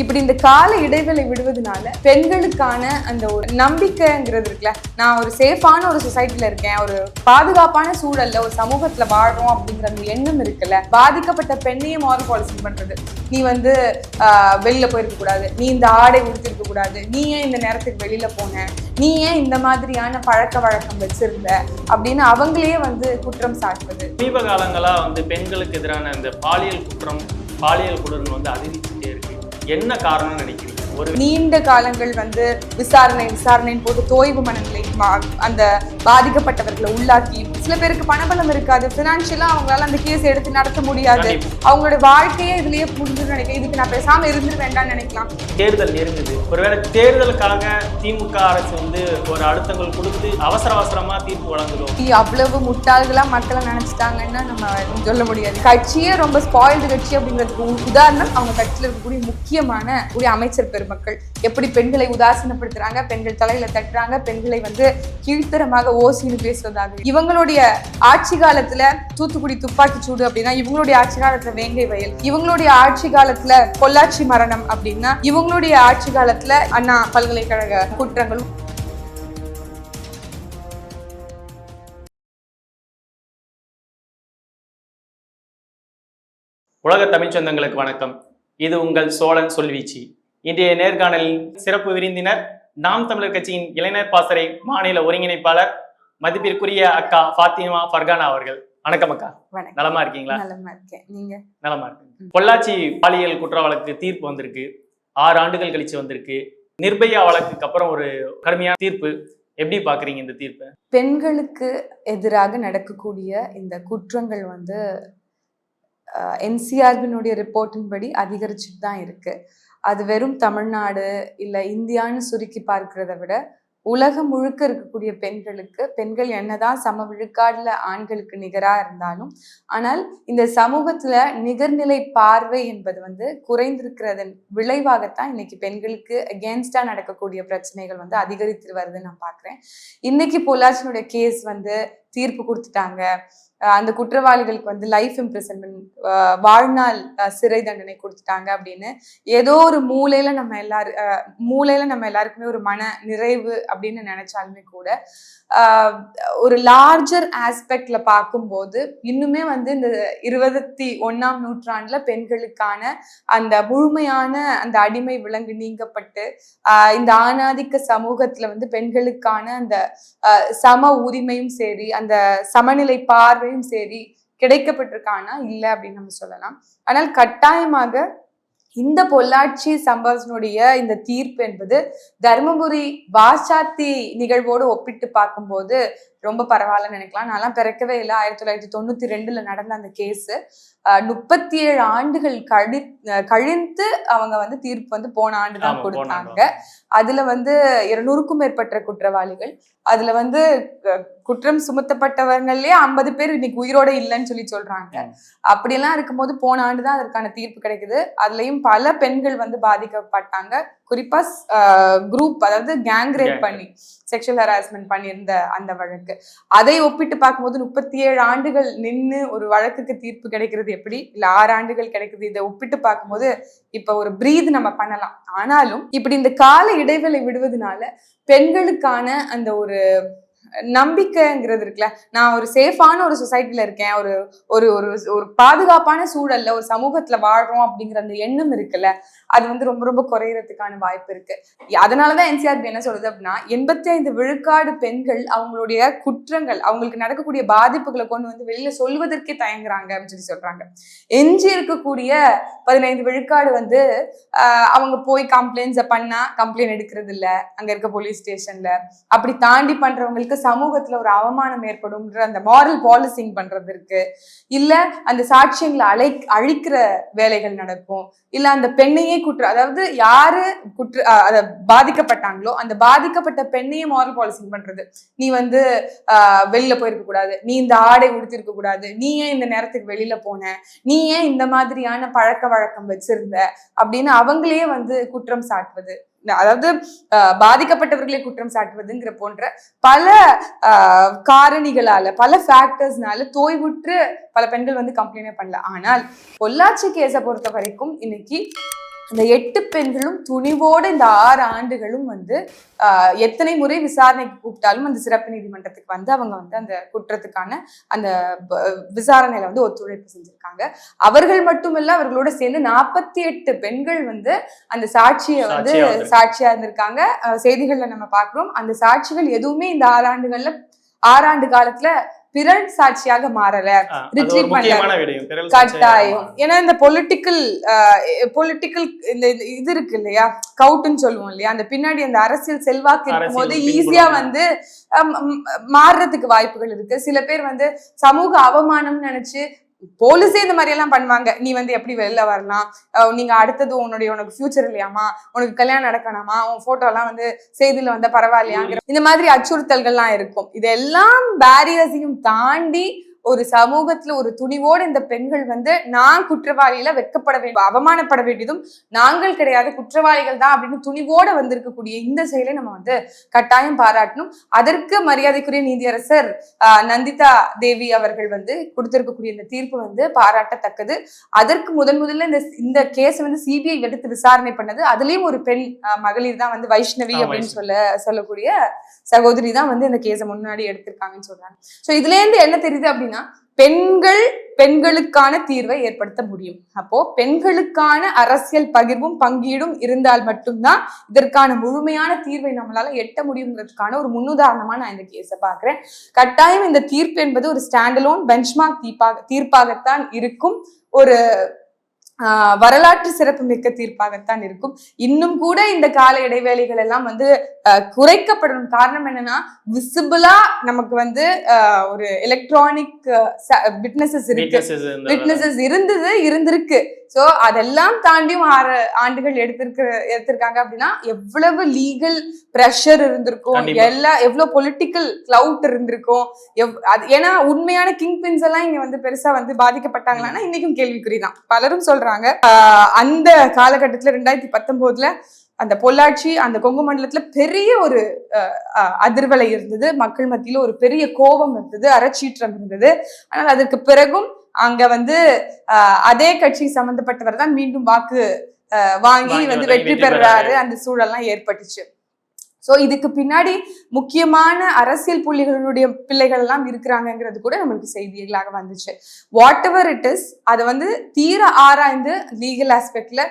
இப்படி இந்த கால இடைவெளி விடுவதனால பெண்களுக்கான அந்த ஒரு நம்பிக்கைங்கிறது இருக்குல்ல. நான் ஒரு சேஃபான ஒரு சொசைட்டில இருக்கேன். ஒரு பாதுகாப்பான சூழல்ல ஒரு சமூகத்துல வாழ்றோம் அப்படிங்கிற அந்த எண்ணம் இருக்குல்ல. பாதிக்கப்பட்ட பெண்ணையும் மாறு பாலிசி பண்றது. நீ வந்து வெளியில போயிருக்க கூடாது. நீ இந்த ஆடை உடுத்திருக்க கூடாது. நீ ஏன் இந்த நேரத்துக்கு வெளியில போன? நீ ஏன் இந்த மாதிரியான பழக்க வழக்கம் வச்சிருந்த? அப்படின்னு அவங்களையே வந்து குற்றம் சாட்டுவது. சமீப காலங்களா வந்து பெண்களுக்கு எதிரான இந்த பாலியல் குற்றம் பாலியல் குடல் வந்து அதிகரிச்சுட்டே இருக்கு. என்ன காரணம்னு நினைக்கிறீங்க? ஒரு நீண்ட காலங்கள் வந்து விசாரணை விசாரணைன்னு போட்டு தோய்வு மனநிலை அந்த பாதிக்கப்பட்டவர்களை உள்ளாக்கி சில பேருக்கு பணபலம் இருக்காது. பினான்சியலா அவங்களால அந்த கேஸ் எடுத்து நடத்த முடியாது. அவங்களோட வாழ்க்கையே இதுலயே புரிஞ்சு நினைக்கிறேன். இதுக்கு நான் பேசாம இருந்துட வேண்டாம்னு நினைக்கலாம். தேர்தல் நெருங்குது. ஒருவேளை தேர்தலுக்காக திமுக அரசு வந்து ஒரு அழுத்தங்கள் கொடுத்து அவசர அவசரமா தீர்ப்பு வழங்குதோ? இ- அவ்வளவு முட்டாள்களா மக்களை நினைச்சிட்டாங்கன்னா நம்ம சொல்ல முடியாது. கட்சியே ரொம்ப ஸ்பாயில்டு கட்சி அப்படிங்கிறதுக்கு உதாரணம் அவங்க கட்சியில இருக்கக்கூடிய முக்கியமான ஒரு அமைச்சர் பெருமக்கள் எப்படி பெண்களை உதாசீனப்படுத்துறாங்க பெண்கள் தலையில தட்டுறாங்க பெண்களை வந்து கீழ்த்தரமாக ஓசின்னு பேசுவதாக இவங்களுடைய ஆட்சி காலத்துல தூத்துக்குடி துப்பாக்கி சூடு அப்படின்னா இவங்களுடைய ஆட்சி காலத்துல வேங்கை வயல் இவங்களுடைய ஆட்சி காலத்துல பொள்ளாச்சி மரணம் அப்படின்னா இவங்களுடைய ஆட்சி காலத்துல அண்ணா பல்கலைக்கழக குற்றங்கள். உலக தமிழ்ச்சந்தங்களுக்கு வணக்கம். இது உங்கள் சோழன் சொல்வீச்சு. இன்றைய நேர்காணலில் சிறப்பு விருந்தினர் நாம் தமிழர் கட்சியின் இளைஞர் பாசறை மாநில ஒருங்கிணைப்பாளர் மதிப்பிற்குரிய அக்கா ஃபாத்திமா ஃபர்கானா அவர்கள். வணக்கம் அக்கா. நலமா இருக்கீங்களா? நலமா இருக்கேன். நீங்க? நலமா இருக்கு பொள்ளாச்சி பாலியல் குற்ற வழக்கு தீர்ப்பு வந்திருக்கு. ஆறு ஆண்டுகள் கழிச்சு வந்திருக்கு. நிர்பயா வழக்குக்கு அப்புறம் ஒரு கடுமையான தீர்ப்பு. எப்படி பாக்குறீங்க இந்த தீர்ப்பை? பெண்களுக்கு எதிராக நடக்கக்கூடிய இந்த குற்றங்கள் வந்து என்சிஆர்பினுடைய ரிப்போர்ட்டின் படி அதிகரிச்சுட்டு தான் இருக்கு. அது வெறும் தமிழ்நாடு இல்லை இந்தியான்னு சுருக்கி பார்க்கிறத விட உலகம் முழுக்க இருக்கக்கூடிய பெண்களுக்கு பெண்கள் என்னதான் சம விழுக்காடுல ஆண்களுக்கு நிகராக இருந்தாலும் ஆனால் இந்த சமூகத்துல நிகர்நிலை பார்வை என்பது வந்து குறைந்திருக்கிறதன் விளைவாகத்தான் இன்னைக்கு பெண்களுக்கு அகேன்ஸ்டா நடக்கக்கூடிய பிரச்சனைகள் வந்து அதிகரித்து வருதுன்னு நான் பார்க்குறேன். இன்னைக்கு பொள்ளாச்சினுடைய கேஸ் வந்து தீர்ப்பு கொடுத்துட்டாங்க. அந்த குற்றவாளிகளுக்கு வந்து லைஃப் இம்ப்ரெசன்மெண்ட் வாழ்நாள் சிறை தண்டனை கொடுத்துட்டாங்க அப்படின்னு. ஏதோ ஒரு மூலையில நம்ம எல்லாரும் மூலையில நம்ம எல்லாருக்குமே ஒரு மன நிறைவு அப்படின்னு நினைச்சாலுமே கூட ஆஹ் ஒரு லார்ஜர் ஆஸ்பெக்ட்ல பார்க்கும்போது இன்னுமே வந்து இந்த இருபத்தி ஒன்னாம் நூற்றாண்டுல பெண்களுக்கான அந்த முழுமையான அந்த அடிமை விலங்கு நீங்கப்பட்டு ஆஹ் இந்த ஆணாதிக்க சமூகத்துல வந்து பெண்களுக்கான அந்த ஆஹ் சம உரிமையும் சரி அந்த சமநிலை யாரையும் சரி கிடைக்கப்பட்டிருக்கானா? இல்லை அப்படின்னு நம்ம சொல்லலாம். ஆனால் கட்டாயமாக இந்த பொள்ளாச்சி சம்பவத்தினுடைய இந்த தீர்ப்பு என்பது தருமபுரி வாசாத்தி நிகழ்வோடு ஒப்பிட்டு பார்க்கும்போது ரொம்ப பரவாயில்லன்னு நினைக்கலாம். நான்லாம் பிறக்கவே இல்லை. ஆயிரத்தி தொள்ளாயிரத்தி தொண்ணூத்தி ரெண்டுல நடந்த அந்த கேஸ். முப்பத்தி ஏழு ஆண்டுகள் கழி அஹ் கழிந்து அவங்க வந்து தீர்ப்பு வந்து போன ஆண்டு தான் கொடுத்தாங்க. அதுல வந்து இருநூறுக்கும் மேற்பட்ட குற்றவாளிகள். அதுல வந்து குற்றம் சுமத்தப்பட்டவங்களே ஐம்பது பேர் இன்னைக்கு உயிரோட இல்லைன்னு சொல்லி சொல்றாங்க. அப்படியெல்லாம் இருக்கும்போது போன ஆண்டு தான் அதற்கான தீர்ப்பு கிடைக்குது. அதுலயும் பல பெண்கள் வந்து பாதிக்கப்பட்டாங்க. குறிப்பா குரூப் அதாவது கேங் ரேப் பண்ணி செக்ஷுவல் ஹராஸ்மெண்ட் பண்ணியிருந்த அந்த வழக்கு. அதை ஒப்பிட்டு பார்க்கும்போது முப்பத்தி ஏழு ஆண்டுகள் நின்னு ஒரு வழக்குக்கு தீர்ப்பு கிடைக்கிறது எப்படி? இல்ல ஆறு ஆண்டுகள் கிடைக்குது. இதை ஒப்பிட்டு பார்க்கும்போது இப்ப ஒரு பிரீத் நம்ம பண்ணலாம். ஆனாலும் இப்படி இந்த கால இடைவேளை விடுவதனால பெண்களுக்கான அந்த ஒரு நம்பிக்கைங்கிறது இருக்குல்ல. நான் ஒரு சேஃபான ஒரு சொசைட்டில இருக்கேன். ஒரு ஒரு ஒரு ஒரு பாதுகாப்பான சூழல்ல ஒரு சமூகத்துல வாழ்றோம் அப்படிங்கிற அந்த எண்ணம் இருக்குல்ல. அது வந்து ரொம்ப ரொம்ப குறையறதுக்கான வாய்ப்பு இருக்கு. அதனாலதான் என்சிஆர்பி என்ன சொல்றது அப்படின்னா எண்பத்தி ஐந்து விழுக்காடு பெண்கள் அவங்களுடைய குற்றங்கள் அவங்களுக்கு நடக்கக்கூடிய பாதிப்புகளை கொண்டு வந்து வெளியில சொல்வதற்கே தயங்குறாங்க அப்படின்னு சொல்லி சொல்றாங்க. எஞ்சி இருக்கக்கூடிய பதினைந்து விழுக்காடு வந்து ஆஹ் அவங்க போய் கம்ப்ளைண்ட்ஸை பண்ணா கம்ப்ளைண்ட் எடுக்கிறது இல்ல. அங்க இருக்க போலீஸ் ஸ்டேஷன்ல அப்படி தாண்டி பண்றவங்களுக்கு சமூகத்துல ஒரு அவமானம் ஏற்படும்ன்ற அந்த மாரல் பாலிசிங் பண்றது இருக்கு. இல்ல அந்த சாட்சியங்களை அழை அழிக்கிற வேலைகள் நடக்கும். இல்ல அந்த பெண்ணையே குற்ற அதாவது யாரு குற்ற அத பாதிக்கப்பட்டாங்களோ அந்த பாதிக்கப்பட்ட பெண்ணையே மாரல் பாலிசிங் பண்றது. நீ வந்து ஆஹ் வெளியில போயிருக்க கூடாது. நீ இந்த ஆடை உடுத்திருக்க கூடாது. நீ ஏன் இந்த நேரத்துக்கு வெளியில போன? நீ ஏன் இந்த மாதிரியான பழக்க வழக்கம் வச்சிருந்த? அப்படின்னு அவங்களே வந்து குற்றம் சாட்டுவது. அதாவது பாதிக்கப்பட்டவர்களை குற்றம் சாட்டுவதுங்கிற போன்ற பல ஆஹ் காரணிகளால பல ஃபேக்டர்ஸ்னால தோய்வுற்று பல பெண்கள் வந்து கம்ப்ளைண்டே பண்ணல. ஆனால் பொள்ளாச்சி கேஸை பொறுத்த வரைக்கும் இன்னைக்கு அந்த எட்டு பெண்களும் துணிவோடு இந்த ஆறு ஆண்டுகளும் வந்து எத்தனை முறை விசாரணைக்கு கூப்பிட்டாலும் அந்த சிறப்பு நீதிமன்றத்துக்கு வந்து அவங்க வந்து அந்த குற்றத்துக்கான அந்த விசாரணையில வந்து ஒத்துழைப்பு செஞ்சிருக்காங்க. அவர்கள் மட்டுமல்ல அவர்களோட சேர்ந்து நாற்பத்தி எட்டு பெண்கள் வந்து அந்த சாட்சியை வந்து சாட்சியா இருந்திருக்காங்க. அஹ் செய்திகள்ல நம்ம பார்க்கிறோம். அந்த சாட்சிகள் எதுவுமே இந்த ஆறாண்டுகள்ல ஆறாண்டு காலத்துல பிறர் சாட்சியாக மாறல. விடயம் பிறல் கட்டாயம். ஏன்னா இந்த பொலிட்டிக்கல் பொலிட்டிக்கல் இந்த இது இருக்கு இல்லையா? கவுட்டுன்னு சொல்லுவோம் இல்லையா? அந்த பின்னாடி அந்த அரசியல் செல்வாக்கு இருக்கும்போது ஈஸியா. வந்து மாறுறதுக்கு வாய்ப்புகள் இருக்கு. சில பேர் வந்து சமூக அவமானம்னு நினைச்சு போலீஸே இந்த மாதிரி எல்லாம் பண்ணுவாங்க. நீ வந்து எப்படி வெளில வரலாம்? நீங்க அடுத்தது உன்னுடைய உனக்கு ஃபியூச்சர் இல்லையாமா? உனக்கு கல்யாணம் நடக்கணுமா? உன் போட்டோ எல்லாம் வந்து செய்தியில வந்து பரவாயில்லையாங்கிற இந்த மாதிரி அச்சுறுத்தல்கள்லாம் இருக்கும். இதெல்லாம் பேரியர்ஸையும் தாண்டி ஒரு சமூகத்துல ஒரு துணிவோடு இந்த பெண்கள் வந்து நான் குற்றவாளியில வெட்கப்பட வேண்டும் அவமானப்பட வேண்டியதும் நாங்கள் கிடையாது குற்றவாளிகள் தான் அப்படின்னு துணிவோட வந்திருக்கக்கூடிய இந்த செயலை நம்ம வந்து கட்டாயம் பாராட்டணும். அதற்கு மரியாதைக்குரிய நீதியரசர் நந்திதா தேவி அவர்கள் வந்து கொடுத்திருக்கக்கூடிய இந்த தீர்ப்பு வந்து பாராட்டத்தக்கது. அதற்கு முதன் முதல்ல இந்த இந்த கேஸ் வந்து சிபிஐ எடுத்து விசாரணை பண்ணது. அதுலயும் ஒரு பெண் மகளிர் தான் வந்து வைஷ்ணவி அப்படின்னு. சொல்ல சொல்லக்கூடிய சகோதரி தான் வந்து இந்த கேஸை முன்னாடி எடுத்திருக்காங்கன்னு சொல்றாங்க. சோ இதுல இருந்து என்ன தெரியுது அப்படின்னா பெண்கள் பெண்களுக்கான தீர்வை ஏற்படுத்த முடியும். அப்போ பெண்களுக்கான அரசியல் பகிர்வும் பங்கீடும் இருந்தால் மட்டும்தான் இதற்கான முழுமையான தீர்வை நம்மளால எட்ட முடியுங்கிறதுக்கான ஒரு முன்னுதாரணமா நான் இந்த கேஸை பாக்குறேன் கட்டாயம் இந்த தீர்ப்பு என்பது ஒரு ஸ்டாண்டலோன் பெஞ்ச்மார்க் தீர்ப்பாக தீர்ப்பாகத்தான் இருக்கும். ஒரு வரலாற்று சிறப்பு மிக்க தீர்ப்பாகத்தான் இருக்கும். இன்னும் கூட இந்த கால இடைவேளைகள் எல்லாம் வந்து ஆஹ், குறைக்கப்படணும். காரணம் என்னன்னா விசிபிளா நமக்கு வந்து ஒரு எலக்ட்ரானிக் விட்னஸஸ் இருக்கு. விட்னஸஸ் இருந்தது இருந்திருக்கு. சோ அதெல்லாம் தாண்டியும் ஆறு ஆண்டுகள் எடுத்திருக்க எடுத்திருக்காங்க அப்படின்னா எவ்வளவு லீகல் ப்ரெஷர் இருந்திருக்கும் கண்டிப்பா. எல்லா எவ்வளவு பொலிட்டிக்கல் கிளவுட் இருந்திருக்கும் எவ்- அது ஏன்னா உண்மையான கிங் பின்ஸ் எல்லாம் இங்க வந்து பெருசா வந்து பாதிக்கப்பட்டாங்களான்னா இன்னைக்கும் கேள்விக்குறிதான். பலரும் சொல்றாங்க. அந்த காலகட்டத்துல ரெண்டாயிரத்தி பத்தொன்பதுல அந்த பொள்ளாச்சி அந்த கொங்கு மண்டலத்துல பெரிய ஒரு அதிர்வலை இருந்தது. மக்கள் மத்தியில ஒரு பெரிய கோபம் இருந்தது அறச்சீற்றம் இருந்தது. ஆனால் அதற்கு பிறகும் அங்க வந்து அதே கட்சி சம்பந்தப்பட்டவர் தான் மீண்டும் வாக்கு வாங்கி வந்து வெற்றி பெறாரு. அந்த சூழல்லாம் ஏற்பட்டுச்சு. சோ இதுக்கு பின்னாடி முக்கியமான அரசியல் புள்ளிகளுடைய பிள்ளைகள் எல்லாம் இருக்கிறாங்கங்கிறது கூட நம்மளுக்கு செய்திகளாக வந்துச்சு. வாட் எவர் இட் இஸ் அதை வந்து தீர ஆராய்ந்து லீகல் ஆஸ்பெக்ட்ல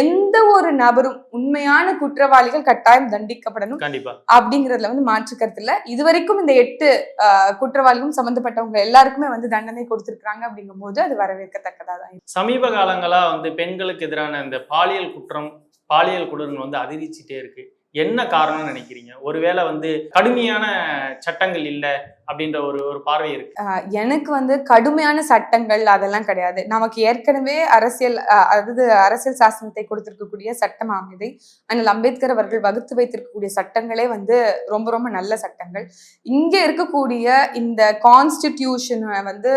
எந்த ஒரு நபரும் உண்மையான குற்றவாளிகள் கட்டாயம் தண்டிக்கப்படணும் கண்டிப்பா. அப்படிங்கறதுல வந்து மாற்று கருத்து இல்ல. இதுவரைக்கும் இந்த எட்டு குற்றவாளிகளும் சம்பந்தப்பட்டவங்க எல்லாருக்குமே வந்து தண்டனை கொடுத்திருக்காங்க அப்படிங்கும் போது அது வரவேற்கத்தக்கதா தான். சமீப காலங்களா வந்து பெண்களுக்கு எதிரான இந்த பாலியல் குற்றம் பாலியல் குற்றம் வந்து அதிகரிச்சுட்டே இருக்கு. என்ன காரணம்னு நினைக்கிறீங்க? ஒருவேளை வந்து கடுமையான சட்டங்கள் இல்ல அப்படின்ற ஒரு ஒரு பார்வை இருக்கு. எனக்கு வந்து கடுமையான சட்டங்கள் அதெல்லாம் கிடையாது. நமக்கு ஏற்கனவே அரசியல் அதாவது அரசியல் சாசனத்தை கொடுத்திருக்கக்கூடிய சட்டம் அமைதி அண்ணல் அம்பேத்கர் அவர்கள் வகுத்து வைத்திருக்கக்கூடிய சட்டங்களே வந்து ரொம்ப ரொம்ப நல்ல சட்டங்கள். இங்க இருக்கக்கூடிய இந்த கான்ஸ்டிடியூஷனை வந்து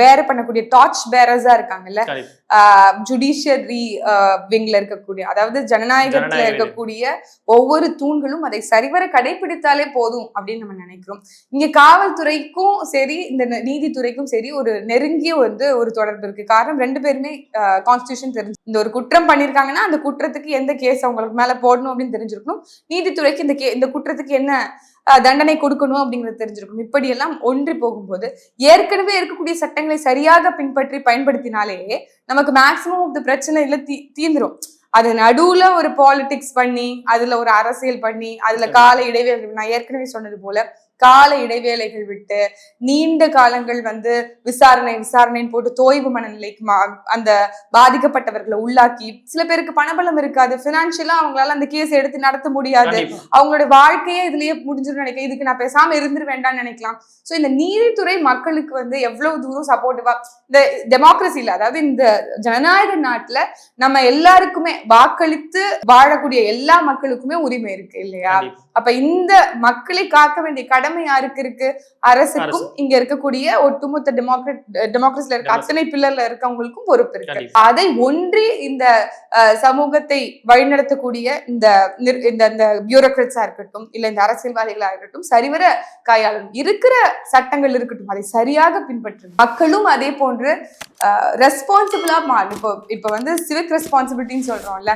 பேர் பண்ணக்கூடிய டார்ச் பேரர்ஸா இருக்காங்கல்ல. ஜுடிஷியரி விங்ல இருக்கக்கூடிய அதாவது ஜனநாயகத்துல ஜனநாயக இருக்கக்கூடிய ஒவ்வொரு தூண்களும் அதை சரிவர கடைபிடித்தாலே போதும் அப்படின்னு நம்ம நினைக்கிறோம். இங்க காவல்துறைக்கும் சரி இந்த நீதித்துறைக்கும் சரி ஒரு நெருங்கிய வந்து ஒரு தொடர்பு இருக்கு. காரணம் ரெண்டு பேருமே கான்ஸ்டியூஷன் தெரிஞ்சு இந்த ஒரு குற்றம் பண்ணிருக்காங்கன்னா அந்த குற்றத்துக்கு எந்த கேஸ் அவங்களுக்கு மேல போடணும் அப்படின்னு தெரிஞ்சிருக்கணும். நீதித்துறைக்கு இந்த கே இந்த குற்றத்துக்கு என்ன தண்டனை கொடுக்கணும் அப்படிங்கிறது தெரிஞ்சிருக்கும் இப்படியெல்லாம் ஒன்றி போகும்போது ஏற்கனவே இருக்கக்கூடிய சட்டங்களை சரியாக பின்பற்றி பயன்படுத்தினாலே நமக்கு மேக்சிமம் ஆஃப் த பிரச்சனை இல்ல தீ தீந்துரும். அது நடுவுல ஒரு பாலிடிக்ஸ் பண்ணி அதுல ஒரு அரசியல் பண்ணி அதுல கால இடைவேளைகள் நான் ஏற்கனவே சொன்னது போல கால இடைவேளைகள் விட்டு நீண்ட காலங்கள் வந்து விசாரணை விசாரணைன்னு போட்டு தோய்வு மனநிலைக்கு மா- அந்த பாதிக்கப்பட்டவர்களை உள்ளாக்கி சில பேருக்கு பணபலம் இருக்காது. பினான்சியலா அவங்களால அந்த கேஸ் எடுத்து நடத்த முடியாது. அவங்களோட வாழ்க்கையே இதுலயே முடிஞ்சிடும் நினைக்கிறேன். இதுக்கு நான் பேசாம இருந்துரு வேண்டாம்னு நினைக்கலாம். சோ இந்த நீதித்துறை மக்களுக்கு வந்து எவ்வளவு தூரம் சப்போர்ட்டிவா இந்த டெமோக்ரஸில அதாவது இந்த ஜனநாயக நாட்டுல நம்ம எல்லாருக்குமே வாக்களித்து வாழக்கூடிய எல்லா மக்களுக்குமே உரிமை இருக்கு இல்லையா. அப்ப இந்த மக்களை காக்க வேண்டிய கடமை கடமை யாருக்கு இருக்கு அரசுக்கும் அரசு. இங்க இருக்கக்கூடிய ஒட்டுமொத்த டெமோக்ரட் டெமோக்ரஸில இருக்க. அத்தனை பில்லர்ல இருக்கவங்களுக்கும் பொறுப்பு இருக்கு. அதை ஒன்றி இந்த சமூகத்தை வழிநடத்தக்கூடிய இந்த இந்த இந்த பியூரோக்ரட்ஸா இருக்கட்டும் இல்ல இந்த அரசியல்வாதிகளா இருக்கட்டும் சரிவர கையாளும் இருக்கிற சட்டங்கள் இருக்கட்டும் அதை சரியாக பின்பற்றணும் மக்களும் அதே போன்று ரெஸ்பான்சிபிளா இப்போ இப்ப வந்து சிவிக் ரெஸ்பான்சிபிலிட்டின்னு சொல்றோம்ல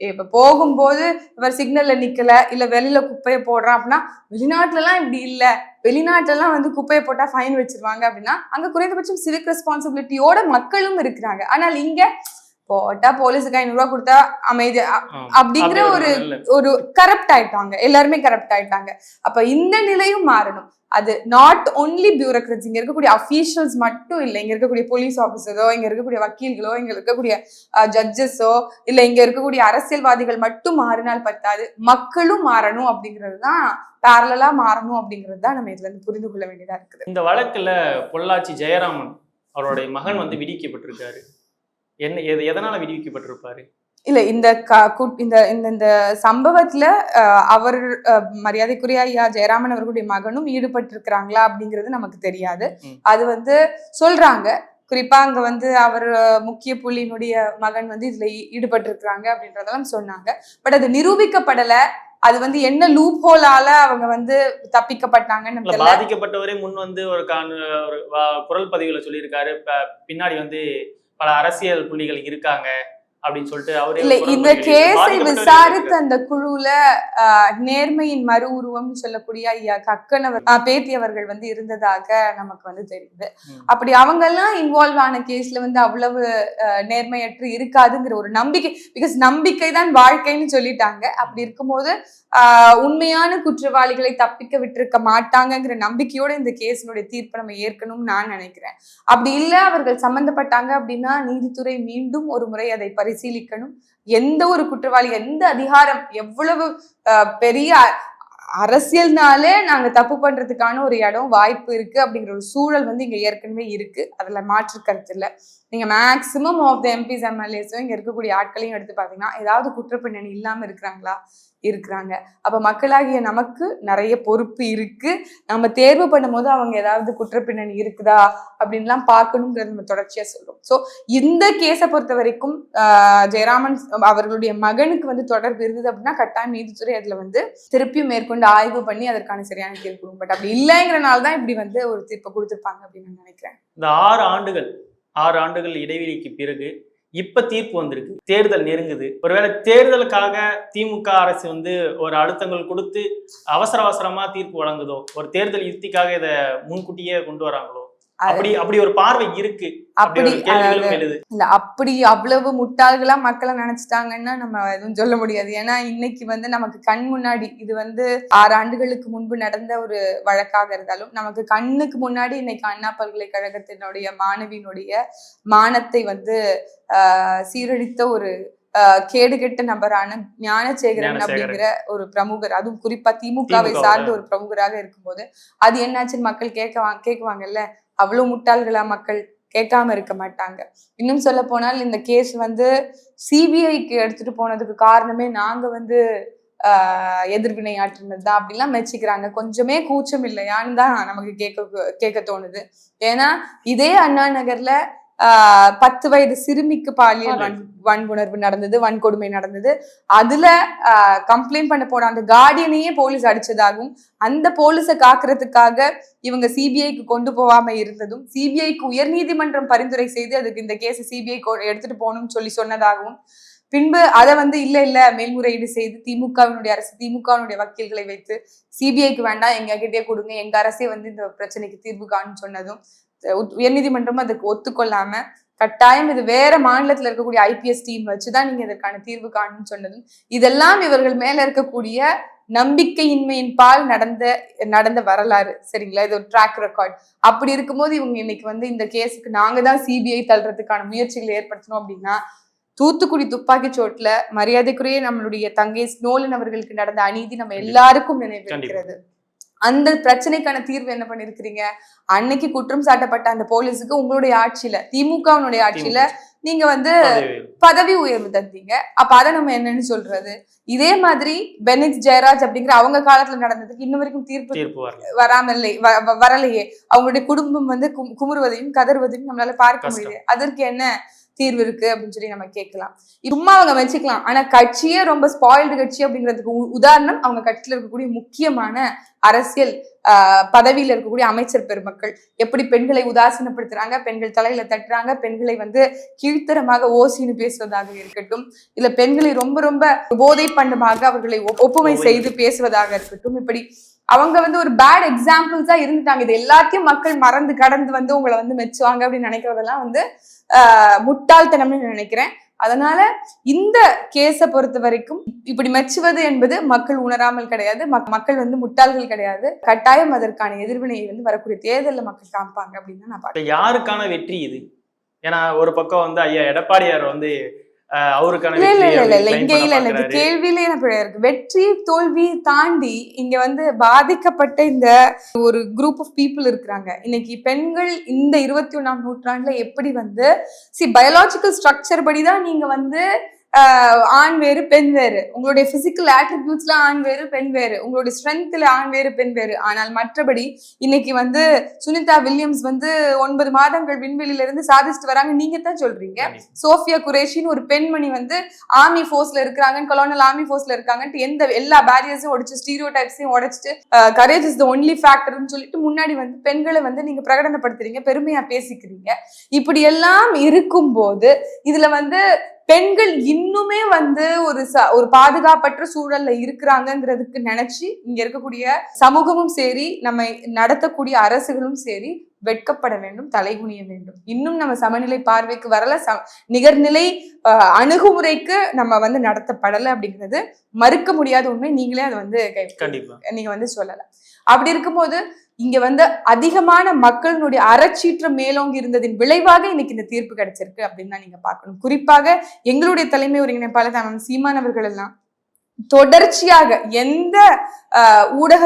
இப்ப போகும்போது இவர் சிக்னல்ல நிக்கல இல்ல வெளியில குப்பையை போடுறான் அப்படின்னா வெளிநாட்டுல எல்லாம் இப்படி இல்ல. வெளிநாட்டுல எல்லாம் வந்து குப்பையை போட்டா ஃபைன் வச்சிருவாங்க அப்படின்னா அங்க குறைந்தபட்சம் சிவிக் ரெஸ்பான்சிபிலிட்டியோட மக்களும் இருக்கிறாங்க. ஆனால் இங்க போட்டா போலீஸுக்கு ஐநூறு ரூபாய் கொடுத்தா அமைதி. அப்படிங்கிற அப்படி ஒரு ஒரு கரப்ட் ஆயிட்டாங்க. எல்லாருமே கரப்ட் ஆயிட்டாங்க. அப்ப இந்த நிலையும் மாறணும். அது நாட் ஒன்லி பியூரோக்ரட்ஸ் இங்க இருக்கக்கூடிய அஃபீஷியல்ஸ் மட்டும் இல்லை இங்க இருக்கக்கூடிய போலீஸ் ஆபீசரோ இங்க இருக்கக்கூடிய வக்கீல்களோ இங்க இருக்கக்கூடிய ஜட்ஜஸோ இல்ல இங்க இருக்கக்கூடிய அரசியல்வாதிகள் மட்டும் மாறினால் பத்தாது. மக்களும் மாறணும் அப்படிங்கிறது தான் பேரலா மாறணும் அப்படிங்கிறது தான் நம்ம இதுல இருந்து புரிந்து கொள்ள வேண்டியதா இருக்குது. இந்த வழக்குல பொள்ளாச்சி ஜெயராமன் அவருடைய மகன் வந்து விடுவிக்கப்பட்டிருக்காரு என்ன எது எதனால விடுவிக்கப்பட்டிருப்பாரு? இல்ல இந்த இந்த இந்த இந்த சம்பவத்துல அவர் மரியாதைக்குரிய ஐயா ஜெயராமன் அவர்களுடைய மகனும் ஈடுபட்டிருக்கிறாங்களா அப்படிங்கிறது நமக்கு தெரியாது. அது வந்து சொல்றாங்க. குறிப்பா அங்க வந்து அவர் முக்கிய புள்ளியினுடைய மகன் வந்து இதுல ஈடுபட்டிருக்கிறாங்க அப்படின்றதெல்லாம் சொன்னாங்க. பட் அது நிரூபிக்கப்படல. அது வந்து என்ன லூப் ஹோலால அவங்க வந்து தப்பிக்கப்பட்டாங்கன்னு பாதிக்கப்பட்டவரே முன் வந்து ஒரு குரல் பதிவுல சொல்லியிருக்காரு. பின்னாடி வந்து பல அரசியல் புள்ளிகள் இருக்காங்க. அப்படின்னு சொல்லிட்டு அவரே இல்ல ஒரு குரல் இந்த பதிவு கேஸை பாதிக்கப்பட்டவரே விசாரித்த அந்த குழுல நேர்மையின் மறு உருவம்னு சொல்லக்கூடிய ஐயா கக்கனவர் ஆஹ், பேத்தி அவர்கள் வந்து இருந்ததாக நமக்கு வந்து தெரியுது. அப்படி அவங்க எல்லாம் இன்வால்வ் ஆன கேஸ்ல வந்து அவ்வளவு நேர்மையற்று இருக்காதுங்கிற ஒரு நம்பிக்கை பிகாஸ் நம்பிக்கை தான் வாழ்க்கைன்னு சொல்லிட்டாங்க. அப்படி இருக்கும்போது உண்மையான குற்றவாளிகளை தப்பிக்க விட்டிருக்க மாட்டாங்கங்கிற நம்பிக்கையோட இந்த கேஸினுடைய தீர்ப்பை நம்ம ஏற்கணும்னு நான் நினைக்கிறேன். அப்படி இல்ல அவர்கள் சம்பந்தப்பட்டாங்க அப்படின்னா நீதித்துறை மீண்டும் ஒரு முறை அதை பரிசீலிக்கணும். எந்த ஒரு குற்றவாளி எந்த அதிகாரம் எவ்வளவு பெரிய அரசியல்னாலே நாங்க தப்பு பண்றதுக்கான ஒரு இடம் வாய்ப்பு இருக்கு அப்படிங்கிற ஒரு சூழல் வந்து இங்க ஏற்கனவே இருக்கு. அதுல மாற்று கருத்து இல்ல. நீங்க மேக்சிமம் ஆஃப் த எம்பிஸ் எம்எல்ஏஸும் இங்க இருக்கக்கூடிய ஆட்களையும் எடுத்து பாத்தீங்கன்னா ஏதாவது குற்றப்பின்னணி இல்லாம இருக்கிறாங்களா? இருக்கிறாங்க. அப்ப மக்களாகிய நமக்கு நிறைய பொறுப்பு இருக்கு. நம்ம தேர்வு பண்ணும்போது அவங்க ஏதாவது குற்றப்பின்னணி இருக்குதா அப்படின்லாம் பார்க்கணுங்கிறது நம்ம தொடர்ச்சியா சொல்றோம். ஸோ இந்த கேஸை பொறுத்த வரைக்கும் ஆஹ், ஜெயராமன் அவர்களுடைய மகனுக்கு வந்து தொடர்பு இருந்தது அப்படின்னா கட்டாயம் நீதித்துறை அதுல வந்து திருப்பியும் மேற்கொண்டு ஆய்வு பண்ணி அதற்கான சரியான தீர்ப்பு கொடுக்கும். பட் அப்படி இல்லைங்கிறனால தான் இப்படி வந்து ஒரு தீர்ப்பை கொடுத்துருப்பாங்க அப்படின்னு நான் நினைக்கிறேன். இந்த ஆறு ஆண்டுகள் ஆறு ஆண்டுகள் இடைவெளிக்கு பிறகு இப்ப தீர்ப்பு வந்திருக்கு. தேர்தல் நெருங்குது. ஒருவேளை தேர்தலுக்காக திமுக அரசு வந்து ஒரு அழுத்தங்கள் கொடுத்து அவசர அவசரமா தீர்ப்பு வழங்குதோ? ஒரு தேர்தல் யுக்திக்காக இதை முன்கூட்டியே கொண்டு வராங்களோ? அப்படி அப்படி ஒரு பார்வை இருக்கு அப்படி இல்ல அப்படி அவ்வளவு முட்டாள்களா மக்களை நினைச்சிட்டாங்கன்னா நம்ம எதுவும் சொல்ல முடியாது ஏன்னா இன்னைக்கு வந்து நமக்கு கண் முன்னாடி இது வந்து ஆறு ஆண்டுகளுக்கு முன்பு நடந்த ஒரு வழக்காக இருந்தாலும் நமக்கு கண்ணுக்கு முன்னாடி இன்னைக்கு அண்ணா பல்கலைக்கழகத்தினுடைய மாணவியினுடைய மானத்தை வந்து சீரழித்த ஒரு கேடுகெட்ட நபரான ஞானசேகரன். அப்படிங்கிற ஒரு பிரமுகர் அதுவும் குறிப்பா திமுகவை. சார்ந்த ஒரு பிரமுகராக இருக்கும்போது அது என்னாச்சுன்னு மக்கள் கேட்க கேட்குவாங்கல்ல அவ்வளவு முட்டாள்களா மக்கள் கேட்காம இருக்க மாட்டாங்க. இன்னும் சொல்ல போனால் இந்த கேஸ் வந்து சிபிஐக்கு எடுத்துட்டு போனதுக்கு காரணமே நாங்க வந்து ஆஹ் எதிர்வினை ஆற்றினது தான். அப்படிலாம் மெச்சிக்கிறாங்க. கொஞ்சமே கூச்சம் இல்லையான்னு தான் நமக்கு கேட்க கேட்க தோணுது. ஏன்னா இதே அண்ணா நகர்ல பத்து வயது சிறுமிக்கு பாலியல் வன் வன்புணர்வு நடந்தது வன்கொடுமை நடந்தது. அதுல கம்ப்ளைண்ட் பண்ண போன அந்த கார்டியனையே போலீஸ் அடிச்சதாகவும் அந்த போலீஸை காக்குறதுக்காக இவங்க சிபிஐக்கு கொண்டு போகாம இருந்ததும் சிபிஐக்கு உயர்நீதிமன்றம் பரிந்துரை செய்து அதுக்கு இந்த கேஸ் சிபிஐ எடுத்துட்டு போகணும்னு சொல்லி சொன்னதாகவும் பின்பு அதை வந்து இல்ல இல்ல மேல்முறையீடு செய்து திமுகவினுடைய அரசு திமுகவினுடைய வக்கீல்களை வைத்து சிபிஐக்கு வேண்டாம் எங்க கிட்டே கொடுங்க எங்க அரசே வந்து இந்த பிரச்சனைக்கு தீர்வு காணும் சொன்னதும் உயர்நீதிமன்றமும் அதுக்கு ஒத்துக்கொள்ளாம கட்டாயம் இது வேற மாநிலத்துல இருக்கக்கூடிய ஐபிஎஸ் டீம் வச்சுதான் நீங்க இதற்கான தீர்வு காணும்னு சொன்னதும் இதெல்லாம் இவர்கள் மேல இருக்கக்கூடிய நம்பிக்கையின்மையின் பால் நடந்த நடந்த வரலாறு சரிங்களா? இது ஒரு ட்ராக் ரெக்கார்ட் அப்படி இருக்கும்போது இவங்க இன்னைக்கு வந்து இந்த கேஸுக்கு நாங்க தான் சிபிஐ தள்ளுறதுக்கான முயற்சிகளை ஏற்படுத்தணும் அப்படின்னா தூத்துக்குடி துப்பாக்கி சோட்டுல மரியாதைக்குரிய நம்மளுடைய தங்கை ஸ்னோலன் அவர்களுக்கு நடந்த அநீதி நம்ம எல்லாருக்கும் நினைவிருக்கிறது. அந்த பிரச்சனைக்கான தீர்வு என்ன பண்ணிருக்கிறீங்க? அன்னைக்கு குற்றம் சாட்டப்பட்ட அந்த போலீஸுக்கு உங்களுடைய ஆட்சியில திமுகவினுடைய ஆட்சியில நீங்க வந்து பதவி உயர்வு. தந்தீங்க. அப்ப அதை நம்ம என்னன்னு சொல்றது? இதே மாதிரி பெனிக்ஸ் ஜெயராஜ் அப்படிங்கிற அவங்க காலத்துல நடந்ததுக்கு இன்ன வரைக்கும் தீர்ப்பு தீர்ப்பு வரல. வராமலே வ- வ- வரலையே. அவங்களுடைய குடும்பம் வந்து கும்- குமுறுவதையும் கதறுவதையும் நம்மளால பார்க்க. முடியுது அதற்கு என்ன தீர்வு இருக்கு அப்படின்னு சொல்லி நம்ம கேட்கலாம் சும்மா அவங்க வச்சுக்கலாம் ஆனா கட்சியே ரொம்ப ஸ்பாயில்டு கட்சி அப்படிங்கிறதுக்கு உதாரணம் அவங்க கட்சியில இருக்கக்கூடிய முக்கியமான அரசியல் பதவியில இருக்கக்கூடிய அமைச்சர் பெருமக்கள் எப்படி பெண்களை உதாசீனப்படுத்துறாங்க பெண்கள் தலையில தட்டுறாங்க பெண்களை வந்து கீழ்த்தரமாக ஓசின்னு பேசுவதாக இருக்கட்டும் இல்ல பெண்களை ரொம்ப ரொம்ப போதை பண்ணமாக அவர்களை ஒப்- ஒப்புமை ஒப்புமை. செய்து பேசுவதாக இருக்கட்டும் இப்படி அவங்க வந்து ஒரு பேட் எக்ஸாம்பிள்ஸா இருந்துட்டாங்க. இது எல்லாத்தையும் மக்கள் மறந்து கடந்து வந்து உங்களை வந்து மெச்சுவாங்க அப்படின்னு நினைக்கிறதெல்லாம் வந்து ஆஹ், முட்டாள்தனம்னு நான் நினைக்கிறேன். அதனால இந்த கேஸை பொறுத்த வரைக்கும் இப்படி மெச்சுவது என்பது மக்கள் உணராமல் கிடையாது. மக்- மக்கள் வந்து முட்டாள்கள் கிடையாது. கட்டாயம் அதற்கான எதிர்வினையை வந்து வரக்கூடிய தேர்தலில் மக்கள் காமிப்பாங்க அப்படின்னு நான் பார்க்கிறேன். யாருக்கான வெற்றி இது? ஏன்னா ஒரு பக்கம் வந்து ஐயா எடப்பாடியார் வந்து அவருக்கான இல்ல இல்ல வெற்றி இல்ல இல்ல இல்ல. claim இங்க இல்ல இல்ல. கேள்வியிலே என்ன பிழை இருக்கு வெற்றி தோல்வி தாண்டி இங்க வந்து பாதிக்கப்பட்ட இந்த ஒரு குரூப் ஆஃப் பீப்புள் இருக்கிறாங்க. இன்னைக்கு பெண்கள் இந்த இருபத்தி ஒண்ணாம் நூற்றாண்டுல எப்படி வந்து சி பயாலாஜிக்கல் ஸ்ட்ரக்சர் படி தான் நீங்க வந்து ஆண் வேறு பெண் வேறு. உங்களுடைய பிசிக்கல் ஆட்ரிபியூட்ஸ்ல ஆண் வேறு பெண் வேறு. உங்களுடைய ஸ்ட்ரென்த்ல ஆண் வேறு பெண் வேறு. ஆனால் மற்றபடி இன்னைக்கு வந்து சுனிதா வில்லியம்ஸ் வந்து ஒன்பது மாதங்கள் விண்வெளியில இருந்து சாதிச்சுட்டு வராங்க. நீங்க தான் சொல்றீங்க. சோஃபியா குரேஷின்னு ஒரு பெண்மணி வந்து ஆர்மி ஃபோர்ஸ்ல இருக்கிறாங்கன்னு கொலோனல் ஆர்மி ஃபோர்ஸ்ல இருக்காங்கன்ட்டு எந்த எல்லா பேரியர்ஸையும் உடைச்சு ஸ்டீரியோ டைப்ஸையும் உடைச்சிட்டு கரேஜ் இஸ் த ஒன்லி ஃபேக்டர்னு சொல்லிட்டு முன்னாடி வந்து பெண்களை வந்து நீங்க பிரகடனப்படுத்துறீங்க பெருமையா பேசிக்கிறீங்க. இப்படி எல்லாம் இருக்கும்போது இதுல வந்து பெண்கள் இன்னுமே வந்து ஒரு ச- ஒரு பாதுகாப்பற்ற சூழல்ல இருக்கிறாங்கங்கிறதுக்கு நினைச்சு இங்க இருக்கக்கூடிய சமூகமும் சரி நம்ம நடத்தக்கூடிய அரசுகளும் சரி வெட்கப்பட வேண்டும் தலைகுனிய வேண்டும். இன்னும் நம்ம சமநிலை பார்வைக்கு வரல ச- நிகர்நிலை அஹ், அணுகுமுறைக்கு நம்ம வந்து நடத்தப்படலை அப்படிங்கிறது மறுக்க முடியாத உண்மை. நீங்களே அதை வந்து நீங்க வந்து சொல்லலாம் அப்படி இருக்கும்போது இங்க வந்து அதிகமான மக்களினுடைய அறச்சீற்றம் மேலோங்கி இருந்ததின் விளைவாக இன்னைக்கு இந்த தீர்ப்பு கிடைச்சிருக்கு அப்படின்னு தான் நீங்க பார்க்கணும். குறிப்பாக எங்களுடைய தலைமை ஒருங்கிணைப்பாளர் தான் சீமான் அவர்கள் எல்லாம். தொடர்ச்சியாக எந்த ஊடக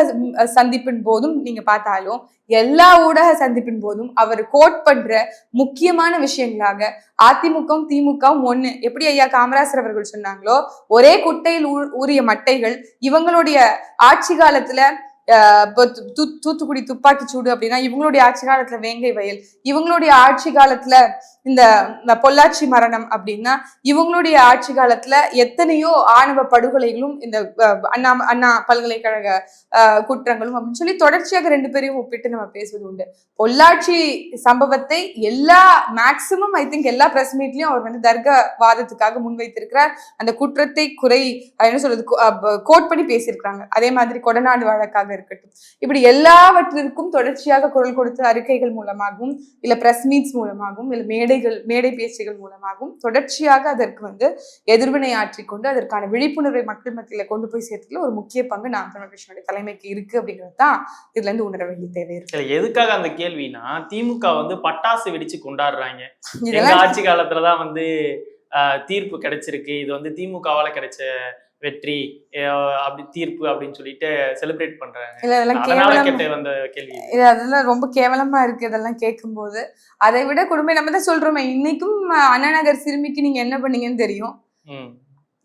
சந்திப்பின் போதும் நீங்க பார்த்தாலும் எல்லா ஊடக சந்திப்பின் போதும் அவர் கோட் பண்ற முக்கியமான விஷயங்களாக அதிமுகவும் திமுகவும் ஒண்ணு எப்படி ஐயா காமராசர் அவர்கள் சொன்னாங்களோ ஒரே குட்டையில் ஊ- ஊறிய மட்டைகள் இவங்களுடைய ஆட்சி காலத்துல தூத்துக்குடி துப்பாக்கி சூடு அப்படின்னா இவங்களுடைய ஆட்சி காலத்துல வேங்கை வயல் இவங்களுடைய ஆட்சி காலத்துல இந்த பொள்ளாச்சி மரணம் அப்படின்னா இவங்களுடைய ஆட்சி காலத்துல எத்தனையோ ஆணவ படுகொலைகளும் இந்த அண்ணா அண்ணா பல்கலைக்கழக ஆஹ், குற்றங்களும் அப்படின்னு சொல்லி தொடர்ச்சியாக ரெண்டு பேரையும் ஒப்பிட்டு நம்ம பேசுவது உண்டு. பொள்ளாச்சி சம்பவத்தை எல்லா மேக்சிமம் ஐ திங்க் எல்லா பிரஸ் மீட்லயும் அவர் வந்து தர்க வாதத்துக்காக முன்வைத்திருக்கிறார். அந்த குற்றத்தை குறை என்ன சொல்றது கோட் பண்ணி பேசியிருக்காங்க அதே மாதிரி கொடநாடு வழக்காக இருக்கட்டும். இப்படி எல்லாவற்றிற்கும் தொடர்ச்சியாக குரல் கொடுத்து அறிக்கைகள் மூலமாகவும் இல்ல பிரஸ் மீட்ஸ் மூலமாகவும் இல்ல மேடைகள் மேடை பேச்சுகள் மூலமாகவும் தொடர்ச்சியாக அதற்கு வந்து எதிர்வினை ஆற்றிக்கொண்டு அதற்கான விழிப்புணர்வை மக்கள் மத்தியில கொண்டு போய் சேர்த்துல ஒரு முக்கிய பங்கு நாம் தமிழ் கட்சியினுடைய தலைமைக்கு இருக்கு அப்படிங்கிறது தான் இதுல இருந்து உணர வேண்டிய தேவை இருக்கு. எதுக்காக அந்த கேள்வினா திமுக வந்து பட்டாசு வெடிச்சு கொண்டாடுறாங்க. எங்க ஆட்சி காலத்துலதான் வந்து தீர்ப்பு கிடைச்சிருக்கு. இது வந்து திமுகவால கிடைச்ச வெற்றி அப்படி தீர்ப்பு அப்படின்னு சொல்லிட்டு செலிப்ரேட் பண்றாங்க இல்ல அதனால கேவலம் வந்த கேள்வி. இது அதெல்லாம் ரொம்ப கேவலமா இருக்கு இதெல்லாம் கேட்கும்போது அதை விட கொடுமை நம்ம தான் சொல்றோமே இன்னைக்கும் அஹ், அண்ணா நகர் சிறுமிக்கு நீங்க என்ன பண்ணீங்கன்னு தெரியும்.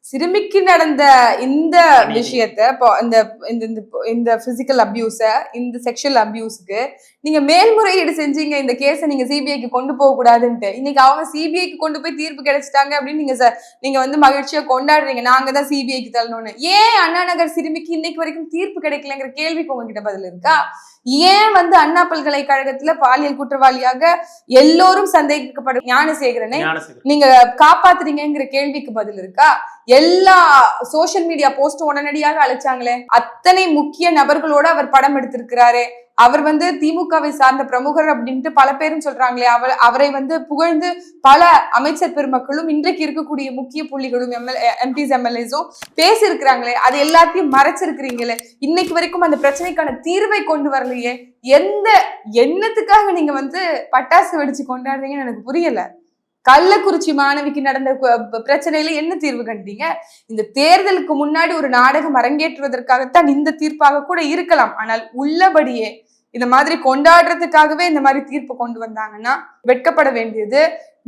சிறுமிக்கு நடந்த இந்த. விஷயத்த இப்போ இந்த இந்த இந்த- பிசிக்கல் அபியூஸ இந்த செக்ஷுவல் அபியூஸ்க்கு நீங்க மேல்முறையீடு செஞ்சீங்க இந்த கேஸை நீங்க சிபிஐக்கு கொண்டு போக கூடாதுன்ட்டு. இன்னைக்கு அவங்க சிபிஐக்கு கொண்டு போய் தீர்ப்பு கிடைச்சிட்டாங்க அப்படின்னு நீங்க நீங்க வந்து மகிழ்ச்சியா கொண்டாடுறீங்க. நாங்க தான் சிபிஐக்கு தள்ளணும்னு. ஏன் அண்ணா நகர் சிறுமிக்கு இன்னைக்கு வரைக்கும் தீர்ப்பு கிடைக்கலங்கிற கேள்விக்கு உங்ககிட்ட பதில் இருக்கா? ஏன் வந்து அண்ணா பல்கலைக்கழகத்துல பாலியல் குற்றவாளியாக எல்லோரும் சந்தேகிக்கப்படும்? ஞானசேகரனை ஞானசேகர் நீங்க காப்பாத்துறீங்கங்கிற கேள்விக்கு பதில் இருக்கா? எல்லா சோஷியல் மீடியா போஸ்டும் உடனடியாக அழைச்சாங்களே. அத்தனை முக்கிய நபர்களோட அவர் படம் எடுத்திருக்கிறாரே. அவர் வந்து திமுகவை சார்ந்த பிரமுகர் அப்படின்ட்டு பல பேரும் சொல்றாங்களே அவர் அவரை வந்து புகழ்ந்து பல அமைச்சர் பெருமக்களும் இன்றைக்கு இருக்கக்கூடிய முக்கிய புள்ளிகளும் எம்எல் எம்பிஸ் எம்எல்ஏஸும் பேசியிருக்கிறாங்களே அது எல்லாத்தையும் மறைச்சிருக்கிறீங்களே இன்னைக்கு வரைக்கும் அந்த பிரச்சனைக்கான தீர்வை கொண்டு வரலையே எந்த எண்ணத்துக்காக நீங்க வந்து பட்டாசு வெடிச்சு கொண்டாடுறீங்கன்னு எனக்கு புரியல. கள்ளக்குறிச்சி மாணவிக்கு நடந்த பிரச்சனையில என்ன தீர்வு கண்டீங்க? இந்த தேர்தலுக்கு முன்னாடி ஒரு நாடகம் அரங்கேற்றுவதற்காகத்தான் இந்த தீர்ப்பாக கூட இருக்கலாம் ஆனால் உள்ளபடியே இந்த மாதிரி கொண்டாடுறதுக்காகவே இந்த மாதிரி தீர்ப்பு கொண்டு வந்தாங்கன்னா வெட்கப்பட வேண்டியது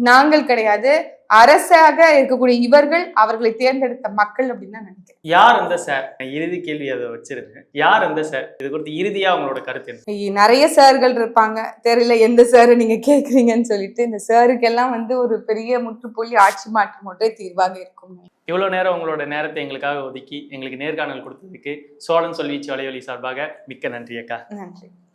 நாங்கள் கிடையாது. அரசாக இருக்கக்கூடிய இவர்கள் அவர்களை தேர்ந்தெடுத்த மக்கள் அப்படின்னு தான் நினைக்கிறேன். யார் அந்த சார்? இறுதி கேள்வி அதை வச்சிருங்க யார் அந்த சார்? இது குறித்து இறுதியா உங்களோட கருத்து நிறைய சார்கள் இருப்பாங்க. தெரியல எந்த சார் நீங்க கேக்குறீங்கன்னு சொல்லிட்டு இந்த சாருக்கெல்லாம் வந்து ஒரு பெரிய முற்றுப்புள்ளி ஆட்சி மாற்றம் ஒன்றே தீர்வாக இருக்கும். இவ்வளவு நேரம் உங்களோட நேரத்தை எங்களுக்காக ஒதுக்கி எங்களுக்கு நேர்காணல் கொடுத்ததுக்கு சோழன் சொல்வீச்சு வலையொலி சார்பாக மிக்க நன்றி அக்கா. நன்றி.